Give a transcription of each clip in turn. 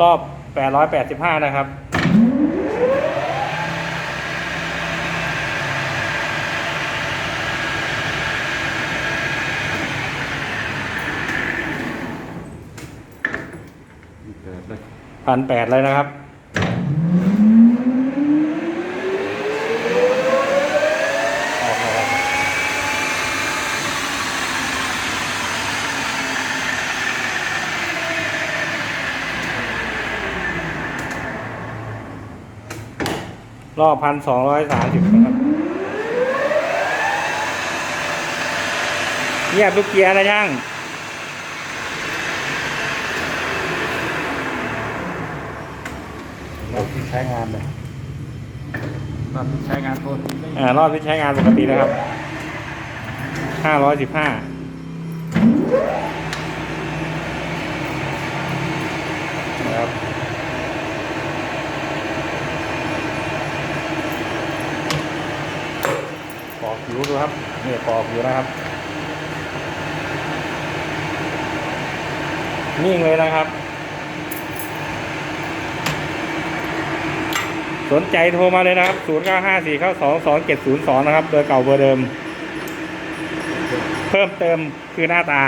รอบแปดร้อยแปดสิบห้านะครับเกิดเลยพันแปดเลยนะครับ ออกมาแล้ว รอบพันสองร้อยสามสิบนะครับเงียบทุกเกียร์นะช่างเราที่ใช้งานเลยเราที่ใช้งานโทษทีไม่อ่ารอบที่ใช้งานปกตินะครับห้าร้อยสิบห้านะครับ อกผิวดูครับเนี่ยปอกผิวนะครับ นิ่งเลยนะครับ สนใจโทรมาเลยนะครับ 0 9 5 4 9 2 2 7 0 2 นะครับ เบอร์เก่าเบอร์เดิม เพิ่มเติมคือหน้าตา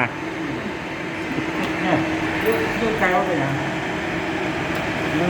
เนี่ยยุ่งยุ่งใจว่าเป็นยัง